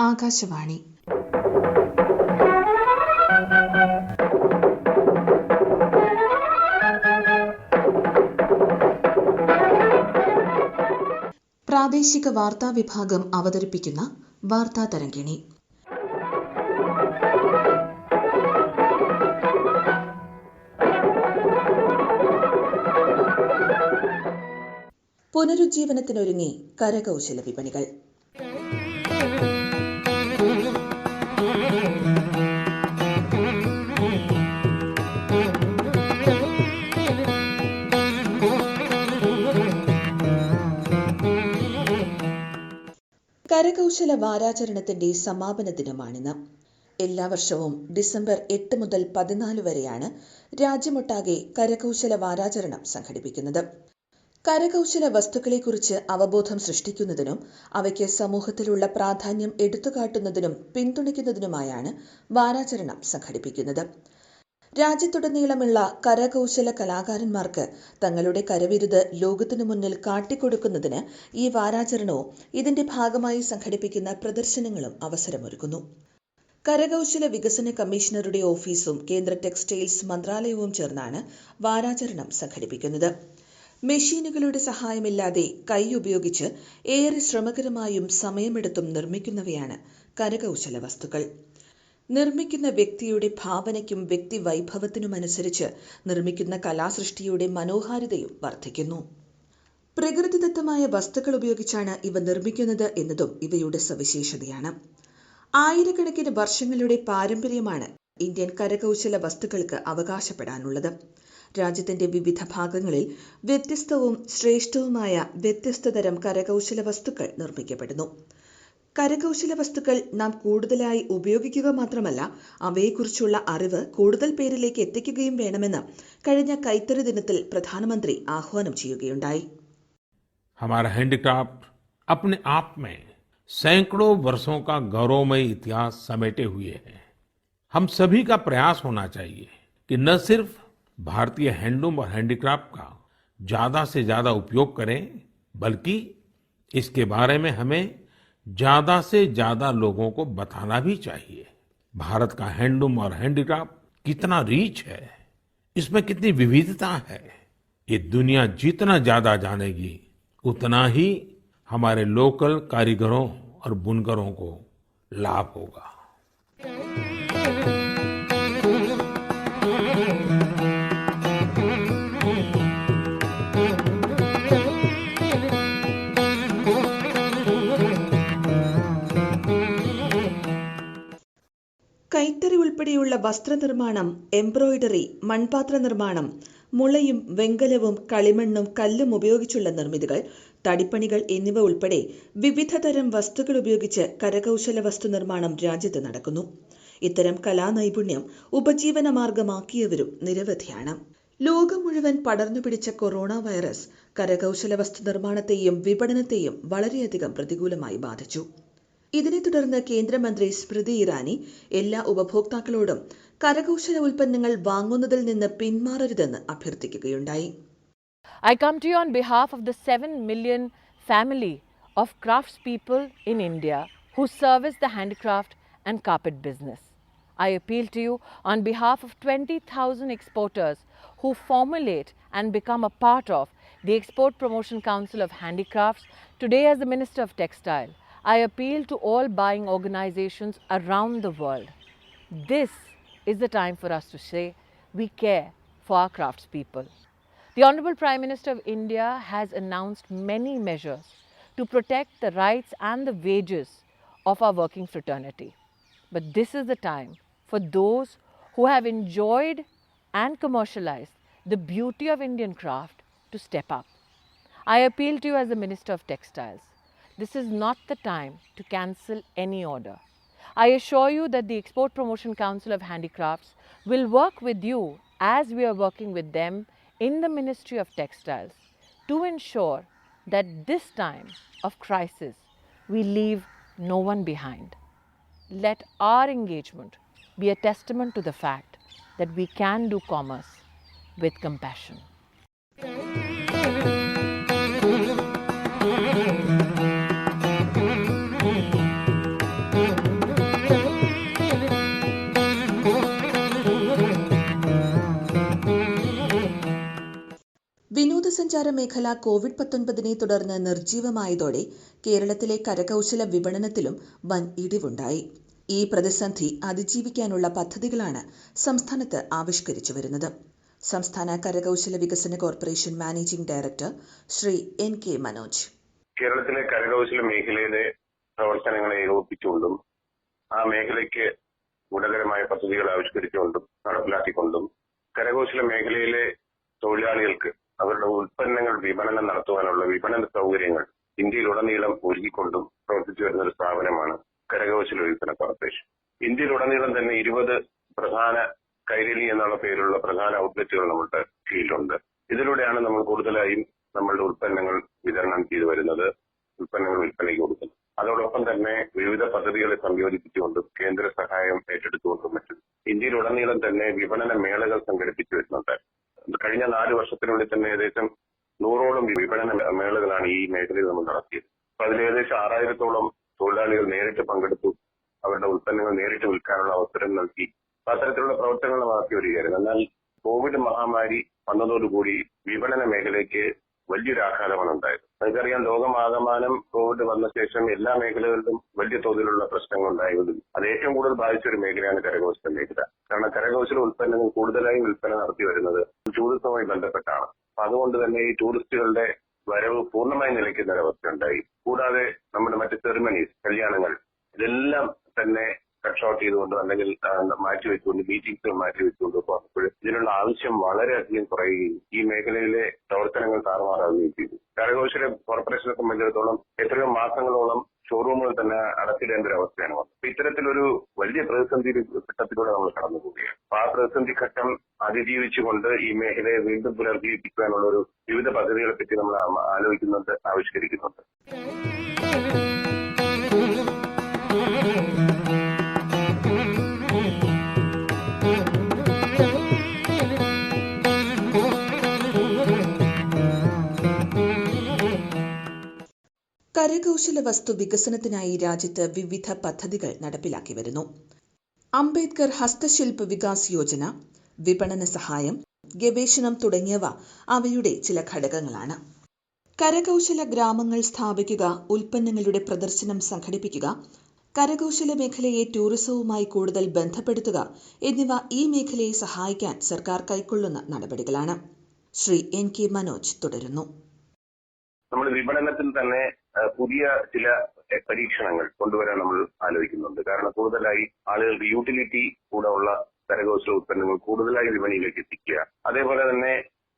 ആകാശവാണി. പ്രാദേശിക വാർത്താ വിഭാഗം അവതരിപ്പിക്കുന്ന വാർത്താ തരംഗിണി. പുനരുജ്ജീവനത്തിനൊരുങ്ങി കരകൗശല വിപണികൾ. കരകൗശല വാരാചരണത്തിന്റെ സമാപന ദിനമാണിന്ന് എല്ലാ വർഷവും ഡിസംബർ എട്ട് മുതൽ പതിനാല് വരെയാണ് രാജ്യമൊട്ടാകെ കരകൗശല വാരാചരണം സംഘടിപ്പിക്കുന്നത്. കരകൗശല വസ്തുക്കളെക്കുറിച്ച് അവബോധം സൃഷ്ടിക്കുന്നതിനും അവയ്ക്ക് സമൂഹത്തിലുള്ള പ്രാധാന്യം എടുത്തുകാട്ടുന്നതിനും പിന്തുണയ്ക്കുന്നതിനുമായാണ് വാരാചരണം സംഘടിപ്പിക്കുന്നത്. രാജ്യത്തുടനീളമുള്ള കരകൗശല കലാകാരന്മാർക്ക് തങ്ങളുടെ കരവിരുത് ലോകത്തിനു മുന്നിൽ കാട്ടിക്കൊടുക്കുന്നതിന് ഈ വാരാചരണവും ഇതിന്റെ ഭാഗമായി സംഘടിപ്പിക്കുന്ന പ്രദർശനങ്ങളും അവസരമൊരുക്കുന്നു. കരകൗശല വികസന കമ്മീഷണറുടെ ഓഫീസും കേന്ദ്ര ടെക്സ്റ്റൈൽസ് മന്ത്രാലയവും ചേർന്നാണ് വാരാചരണം സംഘടിപ്പിക്കുന്നത്. മെഷീനുകളുടെ സഹായമില്ലാതെ കൈ ഉപയോഗിച്ച് ഏറെ ശ്രമകരമായും സമയമെടുത്തും നിർമ്മിക്കുന്നവയാണ് കരകൗശല വസ്തുക്കൾ. നിർമ്മിക്കുന്ന വ്യക്തിയുടെ ഭാവനയ്ക്കും വ്യക്തി വൈഭവത്തിനുമനുസരിച്ച് നിർമ്മിക്കുന്ന കലാസൃഷ്ടിയുടെ മനോഹാരിതയും വർദ്ധിക്കുന്നു. പ്രകൃതിദത്തമായ വസ്തുക്കൾ ഉപയോഗിച്ചാണ് ഇവ നിർമ്മിക്കുന്നത് എന്നതും ഇവയുടെ സവിശേഷതയാണ്. ആയിരക്കണക്കിന് വർഷങ്ങളുടെ പാരമ്പര്യമാണ് ഇന്ത്യൻ കരകൗശല വസ്തുക്കൾക്ക് അവകാശപ്പെടാനുള്ളത്. രാജ്യത്തിന്റെ വിവിധ ഭാഗങ്ങളിൽ വ്യത്യസ്തവും ശ്രേഷ്ഠവുമായ വ്യത്യസ്തതരം കരകൗശല വസ്തുക്കൾ നിർമ്മിക്കപ്പെടുന്നു. കരകൗശല വസ്തുക്കൾ നാം കൂടുതലായി ഉപയോഗിക്കുക മാത്രമല്ല അവയെക്കുറിച്ചുള്ള അറിവ് കൂടുതൽ പേരിലേക്ക് എത്തിക്കുകയും വേണമെന്ന് കഴിഞ്ഞ കൈത്തറി ദിനത്തിൽ പ്രധാനമന്ത്രി ആഹ്വാനം ചെയ്യുകയുണ്ടായി हमारा हैंडीक्राफ्ट अपने आप में सैकड़ों वर्षों का गौरवमय इतिहास समेटे हुए है हम सभी का प्रयास होना चाहिए कि न सिर्फ भारतीय हैंडलूम और हैंडीक्राफ्ट का ज्यादा से ज्यादा उपयोग करें बल्कि इसके बारे में हमें ज़्यादा से ज़्यादा लोगों को बताना भी चाहिए। भारत का हैंडलूम और हैंडीक्राफ्ट कितना रीच है, इसमें कितनी विविधता है, ये दुनिया जितना ज़्यादा जानेगी, उतना ही हमारे लोकल कारीगरों और बुनकरों को लाभ होगा। കൈത്തറി ഉൾപ്പെടെയുള്ള വസ്ത്രനിർമ്മാണം എംബ്രോയിഡറി മൺപാത്ര നിർമ്മാണം മുളയും വെങ്കലവും കളിമണ്ണും കല്ലും ഉപയോഗിച്ചുള്ള നിർമ്മിതികൾ തടിപ്പണികൾ എന്നിവ ഉൾപ്പെടെ വിവിധ തരം വസ്തുക്കൾ ഉപയോഗിച്ച് കരകൗശല വസ്തു നിർമ്മാണം രാജ്യത്ത് നടക്കുന്നു. ഇത്തരം കലാനൈപുണ്യം ഉപജീവന മാർഗമാക്കിയവരും നിരവധിയാണ്. ലോകം മുഴുവൻ പടർന്നു പിടിച്ച കൊറോണ വൈറസ് കരകൗശല വസ്തു നിർമ്മാണത്തെയും വിപണനത്തെയും വളരെയധികം പ്രതികൂലമായി ബാധിച്ചു. ഇതിനെ തുടർന്ന് കേന്ദ്രമന്ത്രി സ്മൃതി ഇറാനി എല്ലാ ഉപഭോക്താക്കളോടും കരകൗശല ഉൽപ്പന്നങ്ങൾ വാങ്ങുന്നതിൽ നിന്ന് പിന്മാറരുതെന്ന് അഭ്യർത്ഥിക്കുകയുണ്ടായി I come to you on behalf of the 7 million family of craftspeople in India who service the handicraft and carpet business. I appeal to you on behalf of 20,000 exporters who formulate and become a part of the Export Promotion Council of Handicrafts. Today, as the Minister of Textile, I appeal to all buying organizations around the world. This is the time for us to say we care for our craftspeople. The Honorable Prime Minister of India has announced many measures to protect the rights and the wages of our working fraternity. But this is the time for those who have enjoyed and commercialized the beauty of Indian craft to step up. I appeal to you as the Minister of Textiles. This is not the time to cancel any order. I assure you that the Export Promotion Council of Handicrafts will work with you as we are working with them in the Ministry of Textiles to ensure that this time of crisis we leave no one behind. Let our engagement be a testament to the fact that we can do commerce with compassion. സഞ്ചാര മേഖല Covid പത്തൊൻപതിനെ തുടർന്ന് നിർജീവമായതോടെ കേരളത്തിലെ കരകൗശല വിപണനത്തിലും വൻ ഇടിവുണ്ടായി. ഈ പ്രതിസന്ധി അതിജീവിക്കാനുള്ള പദ്ധതികളാണ് സംസ്ഥാനത്ത് ആവിഷ്കരിച്ചു വരുന്നത്. സംസ്ഥാന കരകൗശല വികസന corporation managing director Shri N K Manoj. കേരളത്തിലെ കരകൗശല മേഖലയിലെ പ്രവർത്തനങ്ങളെ ഏകോപിപ്പിച്ചുകൊണ്ടും ആ മേഖലയ്ക്ക് ഗുണകരമായ പദ്ധതികൾ ആവിഷ്കരിച്ചുകൊണ്ടും നടപ്പിലാക്കിക്കൊണ്ടും കരകൗശല മേഖലയിലെ തൊഴിലാളികൾക്ക് അവരുടെ ഉൽപ്പന്നങ്ങൾ വിപണനം നടത്തുവാനുള്ള വിപണന സൗകര്യങ്ങൾ ഇന്ത്യയിലുടനീളം ഒരുക്കിക്കൊണ്ടും പ്രവർത്തിച്ചു വരുന്ന ഒരു സ്ഥാപനമാണ് കരകൗശല വികസന കോർപ്പറേഷൻ ഇന്ത്യയിലുടനീളം തന്നെ ഇരുപത് പ്രധാന കൈരളി എന്നുള്ള പേരുള്ള പ്രധാന ഔട്ട്ലെറ്റുകൾ നമ്മുടെ കീഴിലുണ്ട്. ഇതിലൂടെയാണ് നമ്മൾ കൂടുതലായും നമ്മളുടെ ഉൽപ്പന്നങ്ങൾ വിതരണം ചെയ്തു വരുന്നത് ഉൽപ്പന്നങ്ങൾ വിൽപ്പനയ്ക്ക് കൊടുക്കുന്നത്. അതോടൊപ്പം തന്നെ വിവിധ പദ്ധതികളെ സംയോജിപ്പിച്ചുകൊണ്ടും കേന്ദ്ര സഹായം ഏറ്റെടുത്തുകൊണ്ടും മറ്റും ഇന്ത്യയിലുടനീളം തന്നെ വിപണന മേളകൾ സംഘടിപ്പിച്ചു വരുന്നുണ്ട്. കഴിഞ്ഞ നാല് വർഷത്തിനുള്ളിൽ തന്നെ ഏകദേശം നൂറോളം വിപണന മേളകളാണ് ഈ മേഖലയിൽ നമ്മൾ നടത്തിയത്. അപ്പൊ അതിൽ ഏകദേശം ആറായിരത്തോളം തൊഴിലാളികൾ നേരിട്ട് പങ്കെടുത്തു. അവരുടെ ഉൽപ്പന്നങ്ങൾ നേരിട്ട് വിൽക്കാനുള്ള അവസരം നൽകി. അത്തരത്തിലുള്ള പ്രവർത്തനങ്ങൾ നടത്തി വരികയായിരുന്നു. എന്നാൽ കോവിഡ് മഹാമാരി വന്നതോടുകൂടി വിപണന മേഖലയ്ക്ക് വലിയൊരു ആഘാതമാണ് ഉണ്ടായത്. നമുക്കറിയാം ലോകമാകമാനം കോവിഡ് വന്ന ശേഷം എല്ലാ മേഖലകളിലും വലിയ തോതിലുള്ള പ്രശ്നങ്ങൾ ഉണ്ടായതും അത് ഏറ്റവും കൂടുതൽ ബാധിച്ച ഒരു മേഖലയാണ് കരകൗശല മേഖല. കാരണം കരകൗശല ഉൽപ്പന്നങ്ങൾ കൂടുതലായും വിൽപ്പന നടത്തി വരുന്നത് ടൂറിസവുമായി ബന്ധപ്പെട്ടാണ്. അപ്പൊ അതുകൊണ്ട് തന്നെ ഈ ടൂറിസ്റ്റുകളുടെ വരവ് പൂർണമായി നിലയ്ക്കുന്ന ഒരവസ്ഥ ഉണ്ടായി കൂടാതെ നമ്മുടെ മറ്റ് സെറിമണീസ് കല്യാണങ്ങൾ ഇതെല്ലാം തന്നെ കട്ട് ചെയ്തുകൊണ്ട് അല്ലെങ്കിൽ മാറ്റിവെച്ചുകൊണ്ട് മീറ്റിംഗ്സ് മാറ്റിവെച്ചുകൊണ്ട് ഇതിനുള്ള ആവശ്യം വളരെയധികം കുറയുകയും ഈ മേഖലയിലെ പ്രവർത്തനങ്ങൾ താറുമാറാവുകയും ചെയ്തു കരകൗശല കോർപ്പറേഷനെ സംബന്ധിച്ചിടത്തോളം എത്രയോ മാസങ്ങളോളം ഷോറൂമുകൾ തന്നെ അടച്ചിടേണ്ട ഒരു അവസ്ഥയാണ് വന്നത്. അപ്പൊ ഇത്തരത്തിലൊരു വലിയ പ്രതിസന്ധി ഘട്ടത്തിലൂടെ നമ്മൾ കടന്നു പോവുകയാണ് അപ്പൊ ആ പ്രതിസന്ധി ഘട്ടം അതിജീവിച്ചുകൊണ്ട് ഈ മേഖലയെ വീണ്ടും പുനർജീവിപ്പിക്കാനുള്ള ഒരു വിവിധ പദ്ധതികളെ പറ്റി നമ്മൾ ആലോചിക്കുന്നുണ്ട് ആവിഷ്കരിക്കുന്നുണ്ട്. കരകൗശല വസ്തു വികസനത്തിനായി രാജ്യത്ത് വിവിധ പദ്ധതികൾ നടപ്പിലാക്കി വരുന്നു. അംബേദ്കർ ഹസ്തശില്പ വികാസ് യോജന വിപണന സഹായം ഗവേഷണം തുടങ്ങിയവ അവയുടെ ചില ഘടകങ്ങളാണ്. കരകൗശല ഗ്രാമങ്ങൾ സ്ഥാപിക്കുക ഉൽപ്പന്നങ്ങളുടെ പ്രദർശനം സംഘടിപ്പിക്കുക കരകൗശല മേഖലയെ ടൂറിസവുമായി കൂടുതൽ ബന്ധപ്പെടുത്തുക എന്നിവ ഈ മേഖലയെ സഹായിക്കാൻ സർക്കാർ കൈക്കൊള്ളുന്ന നടപടികളാണ്. ശ്രീ എൻ കെ മനോജ് തുടരുന്നു. നമ്മൾ വിപണനത്തിൽ തന്നെ പുതിയ ചില പരീക്ഷണങ്ങൾ കൊണ്ടുവരാൻ നമ്മൾ ആലോചിക്കുന്നുണ്ട്. കാരണം കൂടുതലായി ആളുകൾക്ക് യൂട്ടിലിറ്റി കൂടെ ഉള്ള കരകൗശല ഉൽപ്പന്നങ്ങൾ കൂടുതലായി വിപണിയിലേക്ക് എത്തിക്കുക. അതേപോലെ തന്നെ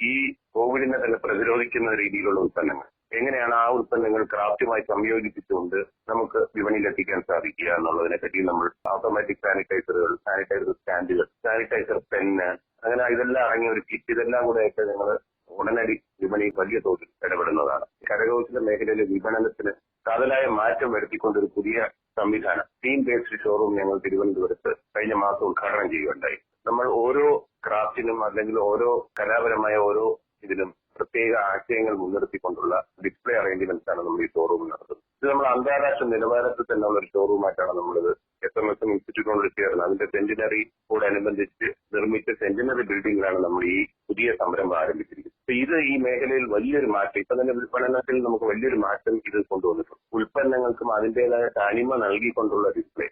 ഈ കോവിഡിനെ തന്നെ പ്രതിരോധിക്കുന്ന രീതിയിലുള്ള ഉൽപ്പന്നങ്ങൾ. എങ്ങനെയാണ് ആ ഉൽപ്പന്നങ്ങൾ ക്രാഫ്റ്റുമായി സംയോജിപ്പിച്ചുകൊണ്ട് നമുക്ക് വിപണിയിൽ എത്തിക്കാൻ സാധിക്കുക എന്നുള്ളതിനെ പറ്റി നമ്മൾ ഓട്ടോമാറ്റിക് സാനിറ്റൈസറുകൾ സാനിറ്റൈസർ സ്റ്റാൻഡുകൾ സാനിറ്റൈസർ പെന്ന് അങ്ങനെ ഇതെല്ലാം അടങ്ങിയ ഒരു കിറ്റ് ഇതെല്ലാം കൂടെ ആയിട്ട് ഞങ്ങൾ ഉടനടി വിപണി വലിയ തോതിൽ ഇടപെടുന്നതാണ്. കരകൗശല മേഖലയിലെ വിപണനത്തിന് കാതലായ മാറ്റം വരുത്തിക്കൊണ്ട് ഒരു പുതിയ സംവിധാനം തീം ബേസ്ഡ് ഷോറൂം ഞങ്ങൾ തിരുവനന്തപുരത്ത് കഴിഞ്ഞ മാസം ഉദ്ഘാടനം ചെയ്യുകയുണ്ടായി. നമ്മൾ ഓരോ ക്രാഫ്റ്റിനും അല്ലെങ്കിൽ ഓരോ കലാപരമായ ഓരോ ഇതിലും പ്രത്യേക ആശയങ്ങൾ മുൻനിർത്തിക്കൊണ്ടുള്ള ഡിസ്പ്ലേ അറേഞ്ച്മെന്റ്സ് ആണ് നമ്മൾ ഈ ഷോറൂമിൽ നടത്തുന്നത്. ഇത് നമ്മൾ അന്താരാഷ്ട്ര നിലവാരത്തിൽ തന്നെയുള്ള ഒരു ഷോറൂമായിട്ടാണ് നമ്മളിത് എസ് എം എസ് എം ഇൻസ്റ്റിറ്റ്യൂട്ടിനോട് ചേർന്ന് അതിന്റെ സെന്റിനറി കൂടെ അനുബന്ധിച്ച് നിർമ്മിച്ച സെന്റിനറി ബിൽഡിംഗിലാണ് നമ്മൾ ഈ പുതിയ സംരംഭം ആരംഭിച്ചിരിക്കുന്നത്. ഇത് ഈ മേഖലയിൽ വലിയൊരു മാറ്റം ഇപ്പൊ തന്നെ വിൽപ്പനത്തിൽ നമുക്ക് വലിയൊരു മാറ്റം ഇത് കൊണ്ടുവന്നിട്ടുണ്ട്. ഉൽപ്പന്നങ്ങൾക്കും അതിന്റേതായ തനിമ നൽകിക്കൊണ്ടുള്ള ഡിസ്പ്ലേ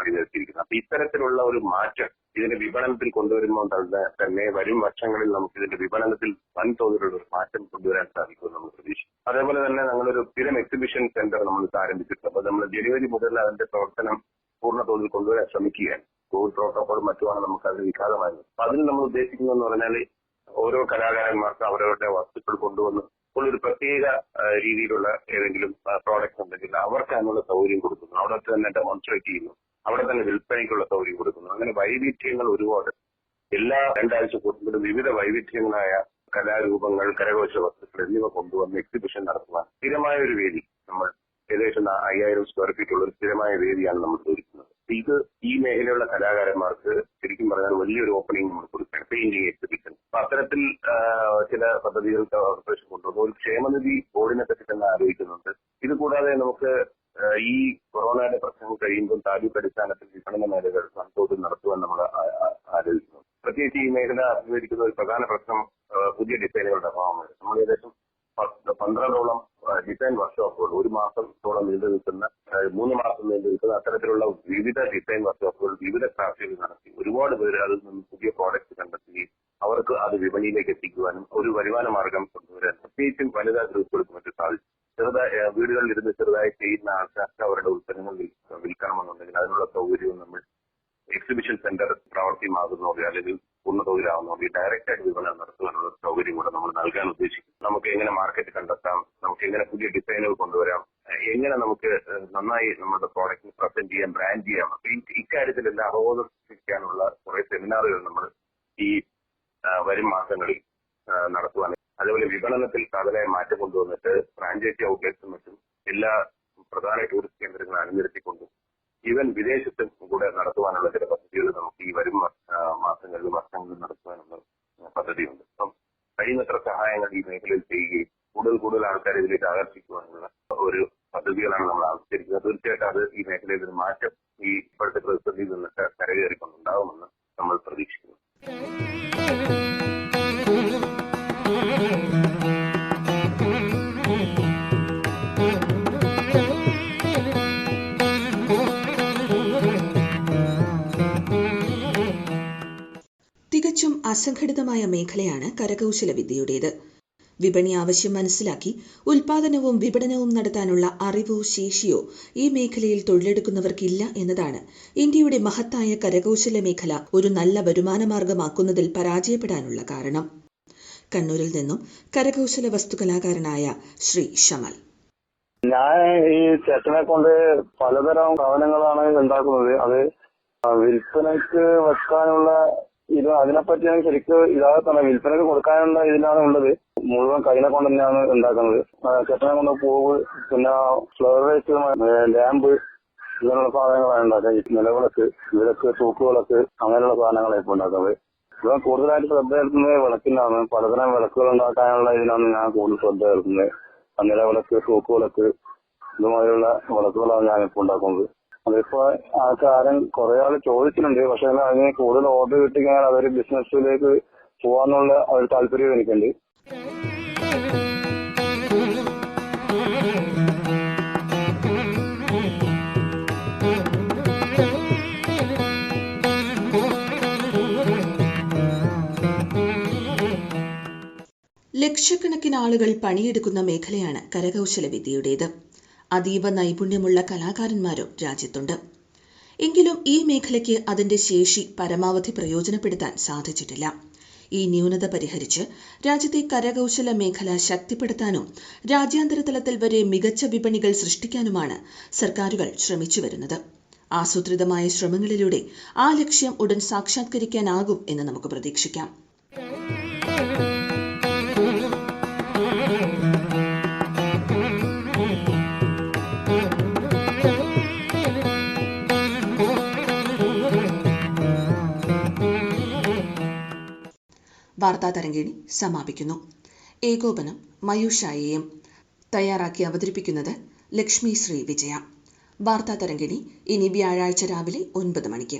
അണിനിരത്തിയിരിക്കുന്നത് അപ്പൊ ഇത്തരത്തിലുള്ള ഒരു മാറ്റം ഇതിന്റെ വിപണനത്തിൽ കൊണ്ടുവരുമ്പോൾ തന്നെ വരും വർഷങ്ങളിൽ നമുക്ക് ഇതിന്റെ വിപണനത്തിൽ വൻതോതിലുള്ള ഒരു മാറ്റം കൊണ്ടുവരാൻ സാധിക്കുമെന്ന് നമ്മൾ പ്രതീക്ഷിക്കും അതേപോലെ തന്നെ ഞങ്ങളൊരു സ്ഥിരം എക്സിബിഷൻ സെന്റർ നമ്മൾ ആരംഭിച്ചിട്ടുണ്ട്. അപ്പൊ നമ്മൾ ജനുവരി മുതൽ അതിന്റെ പ്രവർത്തനം പൂർണ തോതിൽ കൊണ്ടുവരാൻ ശ്രമിക്കുകയാണ്. കോവിഡ് പ്രോട്ടോകോൾ മറ്റുമാണ് നമുക്ക് അതിന് വിഘാതമായത്. അപ്പൊ അതിന് നമ്മൾ ഉദ്ദേശിക്കുന്നതെന്ന് പറഞ്ഞാൽ ഓരോ കലാകാരന്മാർക്ക് അവരവരുടെ വസ്തുക്കൾ കൊണ്ടുവന്ന് ഒരു പ്രത്യേക രീതിയിലുള്ള ഏതെങ്കിലും പ്രോഡക്റ്റ് ഉണ്ടെങ്കിൽ അവർക്ക് അതിനുള്ള സൗകര്യം കൊടുക്കുന്നു. അവിടെ തന്നെ ഡെമോൺസ്ട്രേറ്റ് ചെയ്യുന്നു. അവിടെ തന്നെ വിൽപ്പനയ്ക്കുള്ള സൗകര്യം കൊടുക്കുന്നു. അങ്ങനെ വൈവിധ്യങ്ങൾ ഒരുപാട്. എല്ലാ രണ്ടാഴ്ച കൂടുമ്പോഴും വിവിധ വൈവിധ്യങ്ങളായ കലാരൂപങ്ങൾ കരകൗശല വസ്തുക്കൾ എന്നിവ കൊണ്ടുവന്ന് എക്സിബിഷൻ നടത്തുവാൻ സ്ഥിരമായ ഒരു വേദി നമ്മൾ ഏകദേശം അയ്യായിരം സ്ക്വയർ ഫീറ്റ് ഉള്ള ഒരു സ്ഥിരമായ വേദിയാണ് നമ്മൾ ഒരുക്കുന്നത്. ഇത് ഈ മേഖലയിലുള്ള കലാകാരന്മാർക്ക് ശരിക്കും പറഞ്ഞാൽ വലിയൊരു ഓപ്പണിംഗ് നമ്മൾ കൊടുക്കുകയാണ് പെയിന്റിംഗ് എക്സിബിഷൻ അപ്പൊ അത്തരത്തിൽ ചില പദ്ധതികൾ കോർപ്പറേഷൻ കൊണ്ടുവന്നു. ഒരു ക്ഷേമനിധി ബോർഡിനെ പറ്റി തന്നെ ആലോചിക്കുന്നുണ്ട്. ഇത് കൂടാതെ നമുക്ക് ഈ കൊറോണയുടെ പ്രശ്നം കഴിയുമ്പോൾ താലൂക്ക് അടിസ്ഥാനത്തിൽ വിപണന മേഖലകൾ വൻതോതിൽ നടത്തുവാൻ നമ്മൾ ആലോചിക്കുന്നു. പ്രത്യേകിച്ച് ഈ മേഖല അഭിമുഖീകരിക്കുന്ന ഒരു പ്രധാന പ്രശ്നം പുതിയ ഡിസൈനുകളുടെ അഭാവമാണ്. നമ്മൾ ഏകദേശം പന്ത്രണ്ടോളം ഡിസൈൻ വർക്ക്ഷോപ്പുകൾ. ഒരു മാസത്തോളം നീണ്ടു നിൽക്കുന്ന മൂന്ന് മാസം നീണ്ടു നിൽക്കുന്ന അത്തരത്തിലുള്ള വിവിധ ഡിസൈൻ വർക്ക്ഷോപ്പുകൾ വിവിധ ക്രാഫ്റ്റുകൾ നടത്തി. ഒരുപാട് പേര് അതിൽ നിന്ന് പുതിയ പ്രോഡക്റ്റ് കണ്ടെത്തുകയും അവർക്ക് അത് വിപണിയിലേക്ക് എത്തിക്കുവാനും ഒരു വരുമാന മാർഗം കൊണ്ടുവരാൻ പ്രത്യേകിച്ചും വനിതാ ഗ്രൂപ്പുകൾക്ക് മറ്റു സാധിച്ചു. ചെറുതായി വീടുകളിൽ ഇരുന്ന് ചെറുതായി ചെയ്യുന്ന ആൾക്കാർക്ക് അവരുടെ ഉൽപ്പന്നങ്ങൾ വിൽ- വിൽക്കണമെന്നുണ്ടെങ്കിൽ അതിനുള്ള സൗകര്യവും നമ്മൾ എക്സിബിഷൻ സെന്റർ പ്രാവർത്തികമാകുന്നതോടെ അല്ലെങ്കിൽ പൂർണ ഈ ഡയറക്റ്റ് ആയിട്ട് വിപണനം നടത്തുവാനുള്ള സൗകര്യം കൂടെ നമ്മൾ നൽകാൻ ഉദ്ദേശിക്കുന്നു. നമുക്ക് എങ്ങനെ മാർക്കറ്റ് കണ്ടെത്താം? നമുക്ക് എങ്ങനെ പുതിയ ഡിസൈനുകൾ കൊണ്ടുവരാം? എങ്ങനെ നമുക്ക് നന്നായി നമ്മുടെ പ്രോഡക്റ്റ് പ്രസന്റ് ചെയ്യാം? ബ്രാൻഡ് ചെയ്യാം ഇക്കാര്യത്തിലെല്ലാം അവബോധം സൃഷ്ടിക്കാനുള്ള കുറെ സെമിനാറുകൾ നമ്മൾ ഈ വരും മാസങ്ങളിൽ നടത്തുവാൻ. അതേപോലെ വിപണനത്തിൽ കാതലായ മാറ്റം കൊണ്ടുവന്നിട്ട് ഫ്രാഞ്ചൈസി ഔട്ട്ലെറ്റ്സും മറ്റും എല്ലാ പ്രധാന ടൂറിസ്റ്റ് കേന്ദ്രങ്ങളും അണിനിരത്തിക്കൊണ്ടും ഈവൻ വിദേശത്തും കൂടെ നടത്തുവാനുള്ള ചില അസംഘടിതമായ മേഖലയാണ് കരകൗശല വിദ്യയുടേത് വിപണി ആവശ്യം മനസ്സിലാക്കി ഉൽപാദനവും വിപണനവും നടത്താനുള്ള അറിവോ ശേഷിയോ ഈ മേഖലയിൽ തൊഴിലെടുക്കുന്നവർക്കില്ല എന്നതാണ് ഇന്ത്യയുടെ മഹത്തായ കരകൗശല മേഖല ഒരു നല്ല വരുമാനമാർഗമാക്കുന്നതിൽ പരാജയപ്പെടാനുള്ള കാരണം. കണ്ണൂരിൽ നിന്നും കരകൗശല വസ്തുകലാകാരനായ ശ്രീ ഷമൽ ഞാൻ ഈ ചേട്ടനെ കൊണ്ട് പലതരം സാധനങ്ങളാണ് ഉണ്ടാക്കുന്നത്. അത് വിൽപ്പനയ്ക്ക് വെക്കാനുള്ള ഇത് അതിനെപ്പറ്റി ഞാൻ ശരിക്കും ഇല്ലാതെ തന്നെ വിൽപ്പനക്ക് കൊടുക്കാനുള്ള ഇതിലാണ് ഉള്ളത്. മുഴുവൻ കൈനെ കൊണ്ട് തന്നെയാണ് ഉണ്ടാക്കുന്നത്. കെട്ടിനെ കൊണ്ട് പൂവ് പിന്നെ ഫ്ലവർ വേസ്റ്റ് ലാമ്പ് ഇങ്ങനെയുള്ള സാധനങ്ങളാണ് ഉണ്ടാക്കുന്നത്. നിലവിളക്ക് വിളക്ക് തൂക്കുവിളക്ക് അങ്ങനെയുള്ള സാധനങ്ങളാണ് ഇപ്പോൾ ഉണ്ടാക്കുന്നത്. ഇവൻ കൂടുതലായിട്ട് ശ്രദ്ധ ചെലുത്തുന്നത് വിളക്കിനാണ്. പലതരം വിളക്കുകൾ ഉണ്ടാക്കാനുള്ള ഇതിനാണ് ഞാൻ കൂടുതൽ ശ്രദ്ധ ചെലുത്തുന്നത്. നിലവിളക്ക് തൂക്കുവിളക്ക് ഇതുമാതിരിയുള്ള വിളക്കുകളാണ് ഞാനിപ്പോൾ ഉണ്ടാക്കുന്നത്. അതിപ്പോ ആൾക്കാരൻ കുറെ ആൾ ചോദിച്ചിട്ടുണ്ട്. പക്ഷെ അതിന് കൂടുതൽ ഓർഡർ കിട്ടിക്കഴിഞ്ഞാൽ അതൊരു ബിസിനസ്സിലേക്ക് പോവാന്നുള്ള ഒരു താല്പര്യം എനിക്കുണ്ട്. ലക്ഷക്കണക്കിന് ആളുകൾ പണിയെടുക്കുന്ന മേഖലയാണ് കരകൗശല വിദ്യയുടേത് അതീവ നൈപുണ്യമുള്ള കലാകാരന്മാരും രാജ്യത്തുണ്ട്. എങ്കിലും ഈ മേഖലയ്ക്ക് അതിന്റെ ശേഷി പരമാവധി പ്രയോജനപ്പെടുത്താൻ സാധിച്ചിട്ടില്ല. ഈ ന്യൂനത പരിഹരിച്ച് രാജ്യത്തെ കരകൌശല മേഖല ശക്തിപ്പെടുത്താനും രാജ്യാന്തര തലത്തിൽ വരെ മികച്ച വിപണികൾ സൃഷ്ടിക്കാനുമാണ് സർക്കാരുകൾ ശ്രമിച്ചു വരുന്നത്. ആസൂത്രിതമായ ശ്രമങ്ങളിലൂടെ ആ ലക്ഷ്യം ഉടൻ സാക്ഷാത്കരിക്കാനാകും എന്ന് നമുക്ക് പ്രതീക്ഷിക്കാം. വാർത്താ തരംഗിണി സമാപിക്കുന്നു. ഏകോപനം മയൂഷായേയും തയ്യാറാക്കി അവതരിപ്പിക്കുന്നത് ലക്ഷ്മി ശ്രീ വിജയ. വാർത്താ തരംഗിണി ഇനി വ്യാഴാഴ്ച രാവിലെ ഒൻപത് മണിക്ക്.